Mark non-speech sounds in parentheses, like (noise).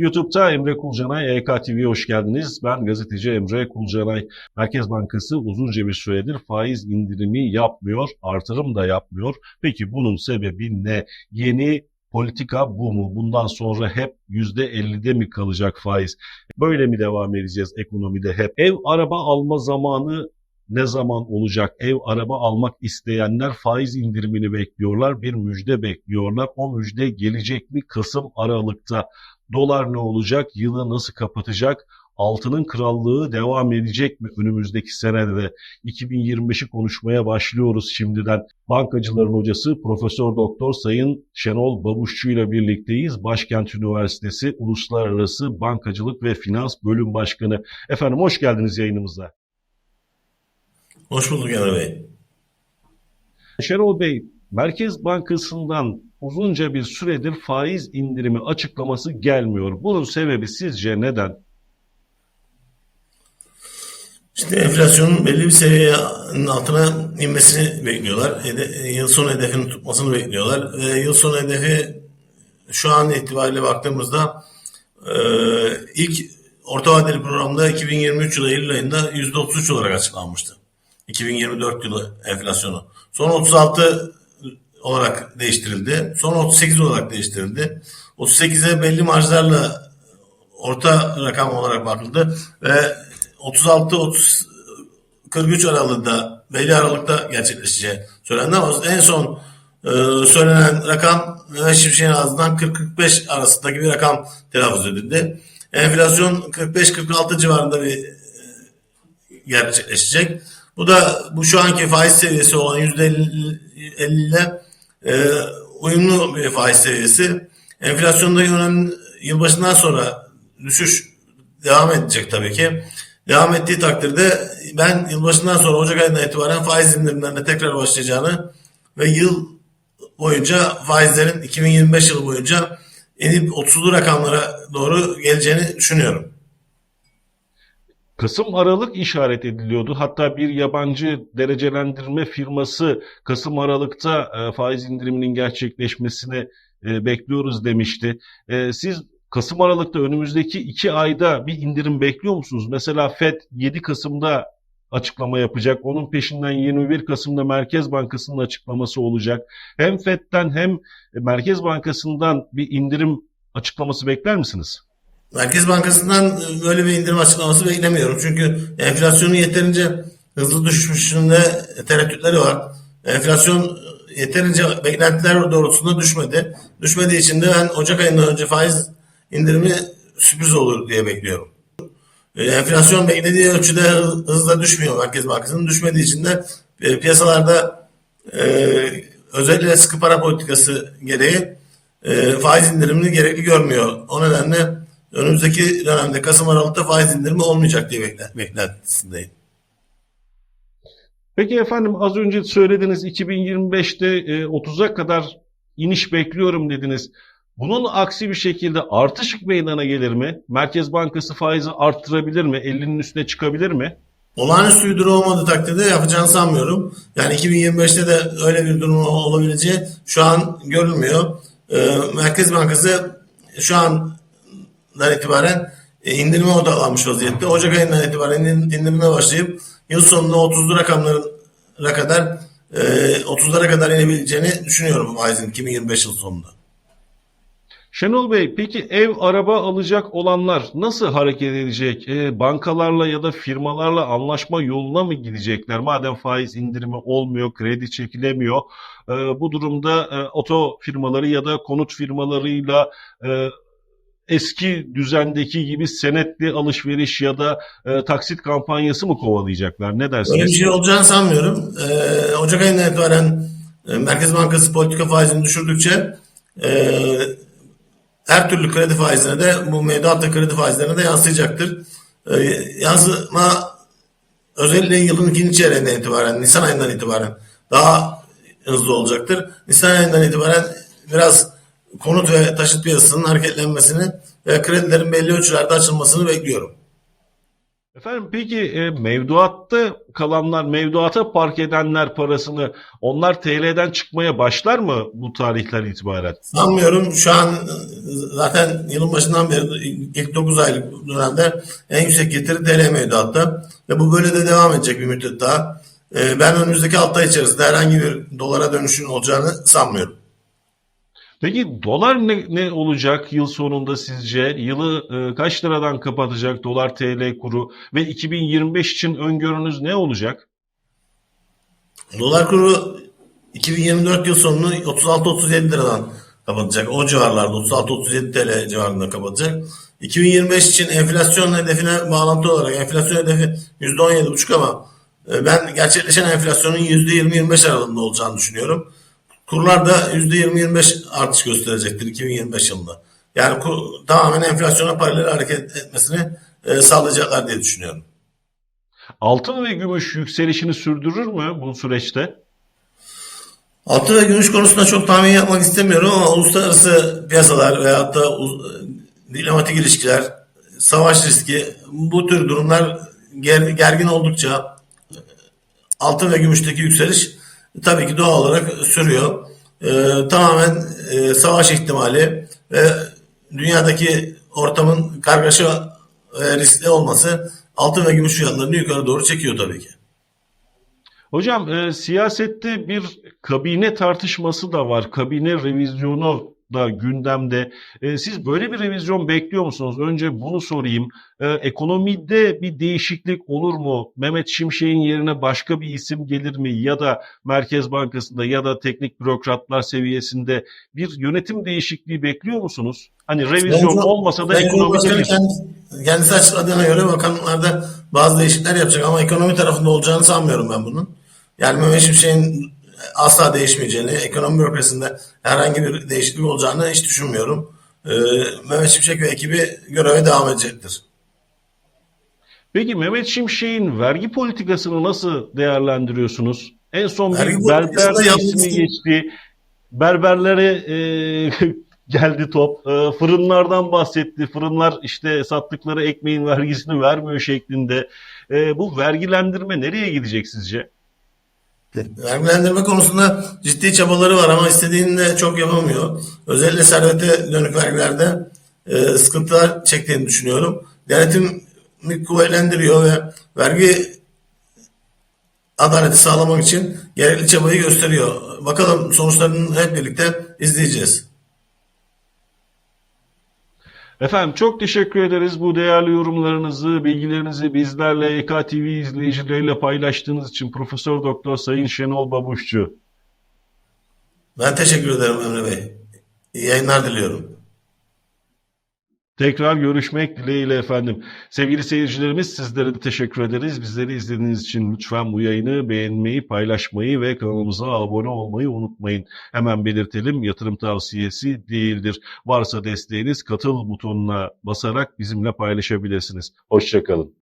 YouTube'da Emre Kulcanay, EK TV'ye hoş geldiniz. Ben gazeteci Emre Kulcanay. Merkez Bankası uzunca bir süredir faiz indirimi yapmıyor, artırım da yapmıyor. Peki bunun sebebi ne? Yeni politika bu mu? Bundan sonra hep %50'de mi kalacak faiz? Böyle mi devam edeceğiz ekonomide hep? Ev araba alma zamanı ne zaman olacak? Ev araba almak isteyenler faiz indirimini bekliyorlar. Bir müjde bekliyorlar. O müjde gelecek mi? Kasım Aralık'ta. Dolar ne olacak? Yılı nasıl kapatacak? Altının krallığı devam edecek mi önümüzdeki senede? 2025'i konuşmaya başlıyoruz şimdiden. Bankacıların hocası Profesör Doktor Sayın Şenol Babuşçu ile birlikteyiz. Başkent Üniversitesi Uluslararası Bankacılık ve Finans Bölüm Başkanı. Efendim hoş geldiniz yayınımıza. Hoş bulduk Emre Bey. Şenol Bey, Merkez Bankası'ndan uzunca bir süredir faiz indirimi açıklaması gelmiyor. Bunun sebebi sizce neden? İşte enflasyonun belli bir seviyenin altına inmesini bekliyorlar. Hede- yıl sonu hedefini tutmasını bekliyorlar. Ve yıl sonu hedefi şu an itibariyle baktığımızda e, ilk orta vadeli programda 2023 yılı Eylül ayında %33 olarak açıklanmıştı. 2024 yılı enflasyonu. Sonra 36 olarak değiştirildi. Sonra 38 olarak değiştirildi. 38'e belli marjlarla orta rakam olarak bakıldı ve 36 30 43 aralığında belli aralıkta gerçekleşeceği söylendi ama en son e, söylenen rakam Mehmet Şimşek'in ağzından 40-45 arasındaki bir rakam telaffuz edildi. Enflasyon 45-46 civarında bir e, gerçekleşecek. Bu da bu şu anki faiz seviyesi olan %50 ile e, uyumlu bir faiz seviyesi. Enflasyondaki önemli yılbaşından sonra düşüş devam edecek tabii ki. Devam ettiği takdirde ben yılbaşından sonra Ocak ayından itibaren faiz indirimlerine tekrar başlayacağını ve yıl boyunca faizlerin 2025 yılı boyunca inip 30'lu rakamlara doğru geleceğini düşünüyorum. Kasım Aralık işaret ediliyordu. Hatta bir yabancı derecelendirme firması Kasım Aralık'ta e, faiz indiriminin gerçekleşmesini e, bekliyoruz demişti. E, siz Kasım Aralık'ta önümüzdeki iki ayda bir indirim bekliyor musunuz? Mesela FED 7 Kasım'da açıklama yapacak. Onun peşinden 21 Kasım'da Merkez Bankası'nın açıklaması olacak. Hem FED'den hem Merkez Bankası'ndan bir indirim açıklaması bekler misiniz? Merkez Bankası'ndan böyle bir indirim açıklaması beklemiyorum. Çünkü enflasyonun yeterince hızlı düşüşünde tereddütleri var. Enflasyon yeterince beklentiler doğrultusunda düşmedi. Düşmediği için de ben Ocak ayından önce faiz indirimi sürpriz olur diye bekliyorum. E, Enflasyon beklediği ölçüde hızla düşmüyor Merkez Bankası'nın. Düşmediği için de e, piyasalarda e, özellikle sıkı para politikası gereği e, faiz indirimini gerekli görmüyor. O nedenle önümüzdeki dönemde Kasım Aralık'ta faiz indirimi olmayacak diye bekle- beklentisindeyim. Peki efendim az önce söylediniz 2025'te e, 30'a kadar iniş bekliyorum dediniz. Bunun aksi bir şekilde artış meydana gelir mi? Merkez Bankası faizi arttırabilir mi? 50'nin üstüne çıkabilir mi? Olağanüstü bir durum olmadığı takdirde yapacağını sanmıyorum. Yani 2025'te de öyle bir durum olabileceği şu an görülmüyor. Ee, Merkez Bankası şu andan itibaren e, indirime odaklanmış vaziyette. Ocak ayından itibaren in- indirime başlayıp yıl sonunda 30'lu rakamlara kadar e, 30'lara kadar inebileceğini düşünüyorum faizin 2025 yıl sonunda. Şenol Bey, peki ev, araba alacak olanlar nasıl hareket edecek? E, bankalarla ya da firmalarla anlaşma yoluna mı gidecekler? Madem faiz indirimi olmuyor, kredi çekilemiyor. E, bu durumda e, oto firmaları ya da konut firmalarıyla e, eski düzendeki gibi senetli alışveriş ya da e, taksit kampanyası mı kovalayacaklar? Ne Öyle bir dersiniz? şey olacağını sanmıyorum. Ee, Ocak ayından itibaren e, Merkez Bankası politika faizini düşürdükçe e, her türlü kredi faizine de bu mevduatta kredi faizlerine de yansıyacaktır. E, yansıma özellikle yılın ikinci çeyreğinden itibaren, Nisan ayından itibaren daha hızlı olacaktır. Nisan ayından itibaren biraz konut ve taşıt piyasasının hareketlenmesini ve kredilerin belli ölçülerde açılmasını bekliyorum. Efendim peki e, mevduatta kalanlar, mevduata park edenler parasını onlar TL'den çıkmaya başlar mı bu tarihler itibaren? Sanmıyorum. Şu an e, zaten yılın başından beri ilk 9 aylık dönemde en yüksek getiri TL mevduatta. Ve bu böyle de devam edecek bir müddet daha. E, Ben önümüzdeki 6 ay içerisinde herhangi bir dolara dönüşün olacağını sanmıyorum. Peki dolar ne, ne olacak yıl sonunda sizce? Yılı e, kaç liradan kapatacak dolar TL kuru ve 2025 için öngörünüz ne olacak? Dolar kuru 2024 yıl sonunu 36-37 liradan kapatacak. O civarlarda 36-37 TL civarında kapatacak. 2025 için enflasyon hedefine bağlantı olarak enflasyon hedefi %17,5 ama e, ben gerçekleşen enflasyonun %20-25 aralığında olacağını düşünüyorum. Kurlar da %20-25 artış gösterecektir 2025 yılında. Yani kur, tamamen enflasyona paralel hareket etmesini e, sağlayacaklar diye düşünüyorum. Altın ve gümüş yükselişini sürdürür mü bu süreçte? Altın ve gümüş konusunda çok tahmin yapmak istemiyorum ama uluslararası piyasalar veyahut da u- diplomatik ilişkiler, savaş riski bu tür durumlar ger- gergin oldukça e, altın ve gümüşteki yükseliş tabii ki doğal olarak sürüyor. Ee, tamamen e, savaş ihtimali ve dünyadaki ortamın kargaşa ve riskli olması altın ve gümüş fiyatlarını yukarı doğru çekiyor tabii ki. Hocam e, siyasette bir kabine tartışması da var. Kabine revizyonu da gündemde. E, siz böyle bir revizyon bekliyor musunuz? Önce bunu sorayım. E, ekonomide bir değişiklik olur mu? Mehmet Şimşek'in yerine başka bir isim gelir mi? Ya da Merkez Bankası'nda ya da teknik bürokratlar seviyesinde bir yönetim değişikliği bekliyor musunuz? Hani revizyon Ben- olmasa da ekonomide bir... kendi- kendisi açıkladığına göre bakanlarda bazı değişiklikler yapacak ama ekonomi tarafında olacağını sanmıyorum ben bunun. Yani Mehmet Şimşek'in asla değişmeyeceğini, ekonomi bürokrasisinde herhangi bir değişiklik olacağını hiç düşünmüyorum. Ee, Mehmet Şimşek ve ekibi göreve devam edecektir. Peki Mehmet Şimşek'in vergi politikasını nasıl değerlendiriyorsunuz? En son Vergi bir berber ismi geçti. Berberlere e, (laughs) geldi top. E, fırınlardan bahsetti. Fırınlar işte sattıkları ekmeğin vergisini vermiyor şeklinde. E, bu vergilendirme nereye gidecek sizce? Vergilendirme konusunda ciddi çabaları var ama istediğini de çok yapamıyor. Özellikle servete dönük vergilerde e, sıkıntılar çektiğini düşünüyorum. Denetimi kuvvetlendiriyor ve vergi adaleti sağlamak için gerekli çabayı gösteriyor. Bakalım sonuçlarını hep birlikte izleyeceğiz. Efendim çok teşekkür ederiz bu değerli yorumlarınızı, bilgilerinizi bizlerle EKTV izleyicileriyle paylaştığınız için Profesör Doktor Sayın Şenol Babuşçu. Ben teşekkür ederim Emre Bey. İyi yayınlar diliyorum. Tekrar görüşmek dileğiyle efendim. Sevgili seyircilerimiz sizlere de teşekkür ederiz. Bizleri izlediğiniz için lütfen bu yayını beğenmeyi, paylaşmayı ve kanalımıza abone olmayı unutmayın. Hemen belirtelim yatırım tavsiyesi değildir. Varsa desteğiniz katıl butonuna basarak bizimle paylaşabilirsiniz. Hoşçakalın.